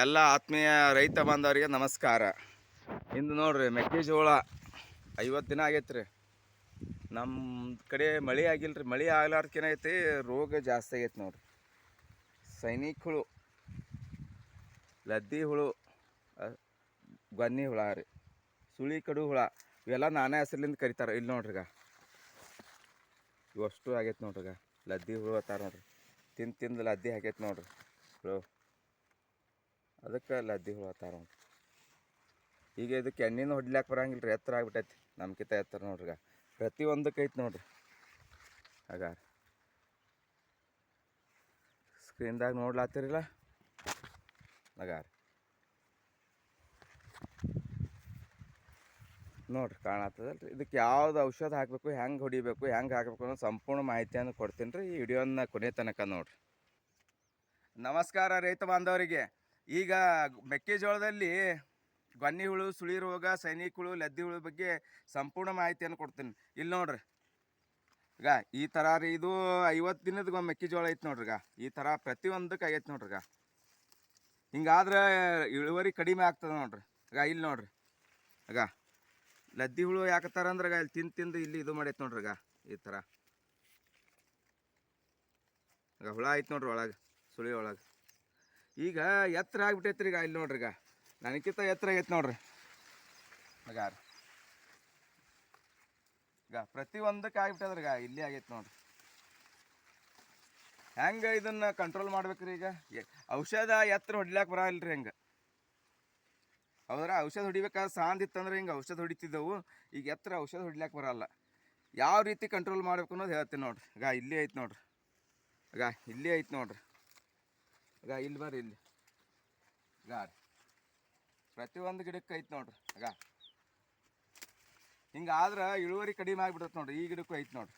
ಎಲ್ಲ ಆತ್ಮೀಯ ರೈತ ಬಾಂಧವರಿಗೆ ನಮಸ್ಕಾರ. ಇಂದು ನೋಡ್ರಿ ಮೆಕ್ಕೆಜೋಳ ಐವತ್ತು ದಿನ ಆಗೈತೆ ರೀ ನಮ್ಮ ಕಡೆ ಮಳೆ ಆಗಿಲ್ಲ ರೀ ಮಳೆ ಆಗ್ಲಾರ್ದಕ್ಕೆ ಐತಿ, ರೋಗ ಜಾಸ್ತಿ ಆಗೈತೆ ನೋಡ್ರಿ. ಸೈನಿಕ ಹುಳು, ಲದ್ದಿ ಹುಳು ಗನ್ನಿ ಹುಳ ರೀ, ಸುಳಿ ಕಡು ಹುಳ, ಇವೆಲ್ಲ ನಾನೇ ಹೆಸರಿಂದ ಕರಿತಾರೆ. ಇಲ್ಲಿ ನೋಡ್ರಿಗ ಇವಷ್ಟು ಆಗೈತೆ ನೋಡ್ರಿಗ, ಲದ್ದಿ ಹುಳು ಅತ್ತಾರ ನೋಡ್ರಿ, ತಿಂದು ತಿಂದು ಲದ್ದಿ ಹಾಕೈತೆ ನೋಡ್ರಿ. ಹುಳು ಅದಕ್ಕೆ ಲದ್ದಿ ಹುಳು ಹತ್ತಾರ ಈಗ ಇದಕ್ಕೆ ಎಣ್ಣೆನೂ ಹೊಡ್ಲಿಕ್ಕೆ ಬರಂಗಿಲ್ಲ ರೀ ಎತ್ತರ ಆಗ್ಬಿಟ್ಟೈತಿ. ನಮ್ಗಿಂತ ಎತ್ತರ ನೋಡ್ರಿಗ ಪ್ರತಿಯೊಂದಕ್ಕೆ ಐತೆ ನೋಡ್ರಿ. ಹಾಗಾರ ಸ್ಕ್ರೀನ್ದಾಗ ನೋಡ್ಲಾತಿರಲ್ಲ? ಹಾಗಾರ ನೋಡ್ರಿ ರೀ ಇದಕ್ಕೆ ಯಾವ್ದು ಔಷಧ ಹಾಕಬೇಕು, ಹೆಂಗೆ ಹೊಡಿಬೇಕು, ಹೆಂಗೆ ಹಾಕಬೇಕು ಅನ್ನೋ ಸಂಪೂರ್ಣ ಮಾಹಿತಿಯನ್ನು ಕೊಡ್ತೀನಿ ರೀ ಈ ವಿಡಿಯೋನ ಕೊನೆ ತನಕ ನೋಡ್ರಿ. ನಮಸ್ಕಾರ ರೈತ ಬಾಂಧವರಿಗೆ. ಈಗ ಮೆಕ್ಕೆಜೋಳದಲ್ಲಿ ಗೊನ್ನಿ ಹುಳು, ಸುಳಿ ರೋಗ, ಸೈನಿಕ ಹುಳು, ಲದ್ದಿ ಹುಳು ಬಗ್ಗೆ ಸಂಪೂರ್ಣ ಮಾಹಿತಿಯನ್ನು ಕೊಡ್ತೀನಿ. ಇಲ್ಲಿ ನೋಡ್ರಿ. ಈಗ ಈ ಥರ ರೀ, ಇದು ಐವತ್ತು ದಿನದ ಮೆಕ್ಕೆಜೋಳ ಐತೆ ನೋಡ್ರಿ ಈಗ. ಈ ಥರ ಪ್ರತಿಯೊಂದಕ್ಕೆ ಆಗೈತೆ ನೋಡ್ರಿ ಈಗ. ಹಿಂಗಾದ್ರೆ ಇಳುವರಿ ಕಡಿಮೆ ಆಗ್ತದೆ ನೋಡ್ರಿ. ಈಗ ಇಲ್ಲಿ ನೋಡ್ರಿ. ಈಗ ಲದ್ದಿ ಹುಳು ಯಾಕತ್ತಾರ ಅಂದ್ರೆ ಇಲ್ಲಿ ತಿಂದು ತಿಂದು ಇಲ್ಲಿ ಇದು ಮಾಡೈತೆ ನೋಡ್ರಿ ಈಗ ಈ ಥರ ಈಗ ಹುಳ ಐತೆ ನೋಡ್ರಿ ಒಳಗೆ, ಸುಳಿ ಒಳಗೆ. ಈಗ ಎತ್ತರ ಆಗ್ಬಿಟ್ಟೈತ್ರಿ ಈಗ ಇಲ್ಲಿ ನೋಡ್ರಿ ಈಗ. ನನಗಿಂತ ಎತ್ತರ ಆಗೈತೆ ನೋಡ್ರಿ. ಈಗ ಈಗ ಪ್ರತಿಯೊಂದಕ್ಕೆ ಆಗ್ಬಿಟ್ಟದ್ರಿ ಈಗ, ಇಲ್ಲಿ ಆಗೈತೆ ನೋಡ್ರಿ. ಹೆಂಗೆ ಇದನ್ನ ಕಂಟ್ರೋಲ್ ಮಾಡ್ಬೇಕ್ರಿ ಈಗ? ಔಷಧ ಎತ್ತರ ಹೊಡ್ಲಾಕ್ ಬರಲ್ರಿ ಹೆಂಗೆ. ಹೌದ್ರ? ಔಷಧ ಹೊಡಿಬೇಕಾದ್ರೆ ಸಾಂದ್ ಇತ್ತಂದ್ರೆ ಹಿಂಗೆ ಔಷಧ ಹೊಡಿತಿದ್ದವು. ಈಗ ಎತ್ತರ ಔಷಧ ಹೊಡ್ಲಾಕ್ ಬರಲ್ಲ. ಯಾವ ರೀತಿ ಕಂಟ್ರೋಲ್ ಮಾಡ್ಬೇಕು ಅನ್ನೋದು ಹೇಳ್ತೀನಿ ನೋಡ್ರಿ. ಈಗ ಇಲ್ಲಿ ಐತೆ ನೋಡ್ರಿ. ಈಗ ಇಲ್ಲಿ ಐತೆ ನೋಡ್ರಿ. ಈಗ ಇಲ್ಲಿ ಬರ್ರಿ, ಇಲ್ಲಿ. ಈಗ ಪ್ರತಿಯೊಂದು ಗಿಡಕ್ಕೆ ಐತೆ ನೋಡ್ರಿ ಈಗ ಹಿಂಗಾದ್ರೆ ಇಳುವರಿ ಕಡಿಮೆ ಆಗಿಬಿಡುತ್ತೆ ನೋಡ್ರಿ, ಈ ಗಿಡಕ್ಕೂ ಐತೆ ನೋಡ್ರಿ.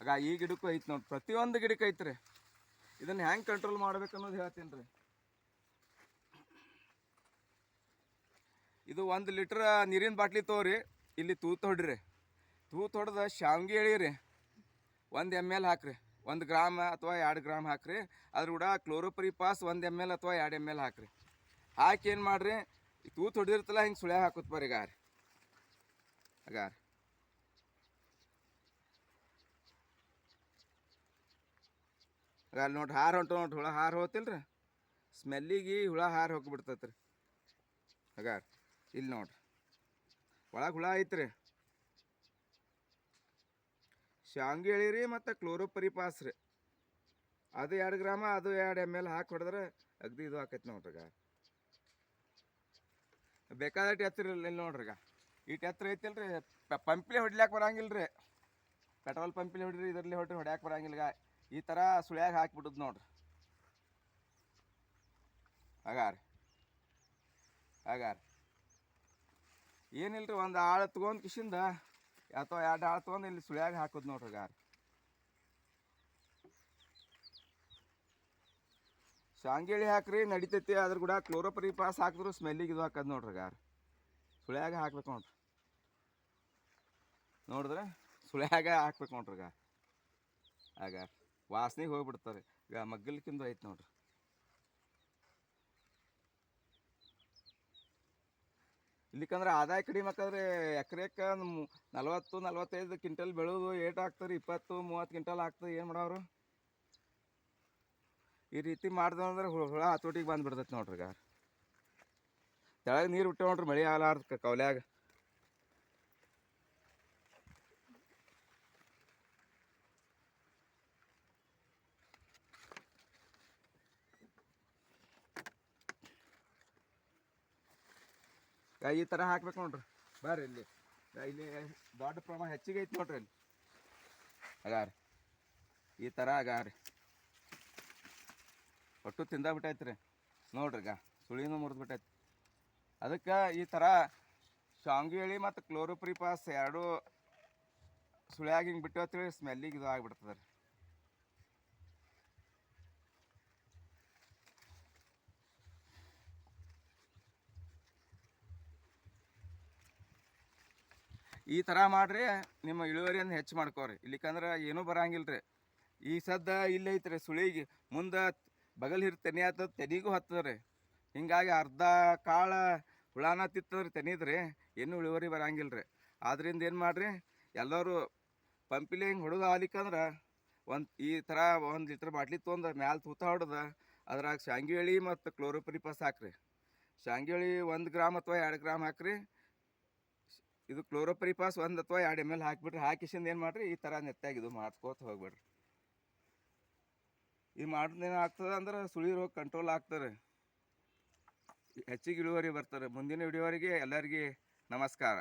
ಆಗ ಈ ಗಿಡಕ್ಕೂ ಐತೆ ನೋಡ್ರಿ ಪ್ರತಿಯೊಂದು ಗಿಡಕ್ಕೆ ಐತ್ರಿ ಇದನ್ನು ಹೆಂಗೆ ಕಂಟ್ರೋಲ್ ಮಾಡ್ಬೇಕು ಅನ್ನೋದು ಹೇಳ್ತೀನಿ ರೀ. ಇದು ಒಂದು ಲೀಟ್ರ್ ನೀರಿನ ಬಾಟ್ಲಿ ತೊಗೊರಿ, ಇಲ್ಲಿ ತೂತು ಹೊಡ್ರಿ. ತೂತು ಹೊಡೆದ ಶಾವ್ಗೆ ಎಳೀರಿ, ಒಂದು ಎಂ ಎಲ್ ಹಾಕ್ರಿ. ಒಂದು ಗ್ರಾಮ್ ಅಥವಾ ಎರಡು ಗ್ರಾಮ್ ಹಾಕ್ರಿ. ಅದ್ರ ಕೂಡ ಕ್ಲೋರೋಪರಿ ಪಾಸ್ ಒಂದು ಎಂ ಎಲ್ ಅಥವಾ ಎರಡು ಎಂ ಎಲ್ ಹಾಕ್ರಿ. ಹಾಕಿ ಏನು ಮಾಡ್ರಿ? ಈ ತೂತು ಹೊಡೆದಿರ್ತಲ್ಲ, ಹಿಂಗೆ ಸುಳ್ಯ ಹಾಕುತ್ತ ಬರ್ರಿ ಗಾರಿ ಗಾರಿ ಅಲ್ಲಿ ನೋಡ್ರಿ, ಹಾರ ಹೊಂಟು ನೋಡ್ರಿ, ಹುಳ ಹಾರು ಹೋತಿಲ್ರಿ. ಸ್ಮೆಲ್ಲಿಗೆ ಹುಳ ಹಾರು ಹೋಗ್ಬಿಡ್ತತ್ರಿ. ರೀ ಅಗಾರ ಇಲ್ಲಿ ನೋಡ್ರಿ. ಒಳಗೆ ಹುಳ ಐತ್ರಿ. ಶಾಂಗಿ ಎಳೀರಿ ಮತ್ತು ಕ್ಲೋರೋಪರಿ ಪಾಸ್ ರೀ ಅದು ಎರಡು ಗ್ರಾಮ, ಅದು ಎರಡು ಎಂ ಎಲ್ ಹಾಕಿ ಹೊಡೆದ್ರೆ ಅಗ್ದಿ ಇದು ಆಕೈತಿ ನೋಡ್ರಿಗ. ಬೇಕಾದಟ್ಟು ಇಲ್ಲ ಇಲ್ಲಿ ನೋಡ್ರಿ ಈಗ ಇಟ್ಟು ಎತ್ತರ ಐತಿಲ್ರಿ ಪಂಪ್ಲೆ ಹೊಡ್ಲಿಕ್ಕೆ ಬರಂಗಿಲ್ಲ ರೀ ಪೆಟ್ರೋಲ್ ಪಂಪ್ಲಿ ಹೊಡ್ರಿ, ಇದರಲ್ಲಿ ಹೊಡ್ರಿ, ಹೊಡ್ಯಾಕೆ ಬರಂಗಿಲ್ಲ ಈ ಥರ ಸುಳ್ಯಾಗ ಹಾಕಿಬಿಡುದು ನೋಡ್ರಿ. ಹಾಗಾರ. ಏನಿಲ್ಲ ರೀ ಒಂದು ಆಳು ತೊಗೊಂಡು ಕಿಶಿಂದ ಅಥವಾ ಎರಡು ಆಳು ತೊಗೊಂಡು ಇಲ್ಲಿ ಸುಳ್ಯಾಗ ಹಾಕೋದು ನೋಡ್ರಿ ಗಾರ. ಶಾಂಗೇಳಿ ಹಾಕ್ರಿ, ನಡಿತೈತಿ, ಅದ್ರ ಕೂಡ ಕ್ಲೋರೋಪರಿ ಪಾಸ್ ಹಾಕಿದ್ರು ಸ್ಮೆಲ್ಲಿಗೆ ಇದು ಹಾಕೋದು ನೋಡ್ರಿ ಗಾರ. ಸುಳ್ಯಾಗ ಹಾಕ್ಬೇಕು ನೋಡ್ರಿ. ನೋಡಿದ್ರೆ ಸುಳ್ಯಾಗ ಹಾಕ್ಬೇಕು ನೋಡ್ರಿ ಗಾರ. ಆಗ ವಾಸನೆಗೆ ಹೋಗ್ಬಿಡ್ತಾರೆ. ಈಗ ಮಗ್ಗಲ್ಕಿಂದು ಐತೆ ನೋಡ್ರಿ. ಇಲ್ಲಿಕಂದ್ರೆ ಆದಾಯ ಕಡಿಮೆ ಆಕಂದ್ರೆ ಎಕರೆಕ್ಕೆ ನಲ್ವತ್ತು, ನಲ್ವತ್ತೈದು ಕ್ವಿಂಟಲ್ ಬೆಳೆದು ಏಟ್ ಹಾಕ್ತಾರೆ, ಇಪ್ಪತ್ತು, ಮೂವತ್ತು ಕ್ವಿಂಟಲ್ ಆಗ್ತದೆ ಏನು ಮಾಡೋರು ಈ ರೀತಿ ಮಾಡ್ದಂದ್ರೆ ಹುಳ ಹುಳ ಹತೋಟಿಗೆ ಬಂದ್ಬಿಡ್ತೈತೆ ನೋಡ್ರಿ ಈಗ ತೆಳಗೆ ನೀರು ಬಿಟ್ಟು ನೋಡ್ರಿ ಮಳೆ ಆಗಲಾರ್ದ ಕೌಲ್ಯಾಗ. ಈ ಥರ ಹಾಕ್ಬೇಕು ನೋಡ್ರಿ. ಬರ್ರಿ ಇಲ್ಲಿ ಇಲ್ಲಿ ದೊಡ್ಡ ಪ್ರಮಾಣ ಹೆಚ್ಚಿಗೆ ಐತಿ ನೋಡ್ರಿ ಇಲ್ಲಿ ಅಗಾರಿ. ಈ ಥರ ಅಗಾರಿ. ಒಟ್ಟು ತಿಂದ ರೀ ನೋಡ್ರಿ ಗಾ ಸುಳಿನೂ ಮುರಿದು ಬಿಟ್ಟೈತಿ ಅದಕ್ಕೆ ಈ ಥರ ಶಾಂಗಿ ಎಳಿ ಮತ್ತು ಕ್ಲೋರೋಪ್ರಿಪಾಸ್ ಎರಡೂ ಸುಳ್ಯಾಗ ಹಿಂಗೆ ಬಿಟ್ಟು ಸ್ಮೆಲ್ಲಿಗೆ ಇದು ಆಗಿಬಿಡ್ತದೆ ರೀ ಈ ಥರ ಮಾಡ್ರಿ ನಿಮ್ಮ ಇಳುವರಿಯನ್ನು ಹೆಚ್ಚು ಮಾಡ್ಕೋರಿ ಇಲ್ಲಿಕಂದ್ರೆ ಏನೂ ಬರಂಗಿಲ್ಲ ರೀ ಈ ಸದ್ದ ಇಲ್ಲೈತ್ರಿ ಸುಳಿಗೆ. ಮುಂದೆ ಬಗಲ್ ಹಿರ್ ತೆನಿ ಆತದ, ತೆನಿಗೂ ಹತ್ತದ್ರಿ. ಹಿಂಗಾಗಿ ಅರ್ಧ ಕಾಳು ಹುಳಾನ ತಿತ್ತದ್ರಿ ತೆನಿದ್ರಿ. ಏನು ಇಳುವರಿ ಬರಂಗಿಲ್ಲ ರೀ ಆದ್ರಿಂದ ಏನು ಮಾಡಿರಿ? ಎಲ್ಲರೂ ಪಂಪಿಲಿ ಹಿಂಗೆ ಹೊಡೆದು ಆಲಿಕಂದ್ರೆ ಒಂದು ಈ ಥರ ಒಂದು ಲೀಟ್ರ್ ಬಾಟ್ಲಿ ತೊಗೊಂಡು ಮ್ಯಾಲೆ ತೂತ ಹೊಡೆದು, ಅದ್ರಾಗ ಶಾಂಗಿ ಮತ್ತು ಕ್ಲೋರೋಪ್ರಿಪಸ್ ಹಾಕ್ರಿ. ಶಾಂಗಿ ಒಂದು ಗ್ರಾಮ್ ಅಥವಾ ಎರಡು ಗ್ರಾಮ್ ಹಾಕ್ರಿ. ಇದು ಕ್ಲೋರೋಪರಿಪಾಸ್ ಒಂದು ಅಥವಾ ಎರಡು ಎಂ ಎಲ್ ಹಾಕಿಬಿಟ್ರಿ ಹಾಕಿಸಿಂದ ಏನು ಮಾಡಿರಿ? ಈ ಥರ ನೆತ್ತಾಗಿ ಇದು ಮಾಡ್ಕೋತ ಹೋಗ್ಬೇಡ್ರಿ. ಈ ಮಾಡಿದ ಏನು ಆಗ್ತದೆ ಅಂದ್ರೆ ಸುಳಿ ರೋಗ ಕಂಟ್ರೋಲ್ ಆಗ್ತಾರೆ ಹೆಚ್ಚಿಗೆ ಇಳುವರಿ ಬರ್ತಾರೆ. ಮುಂದಿನ ವಿಡಿಯೋವರೆಗೆ ಎಲ್ಲರಿಗೆ ನಮಸ್ಕಾರ.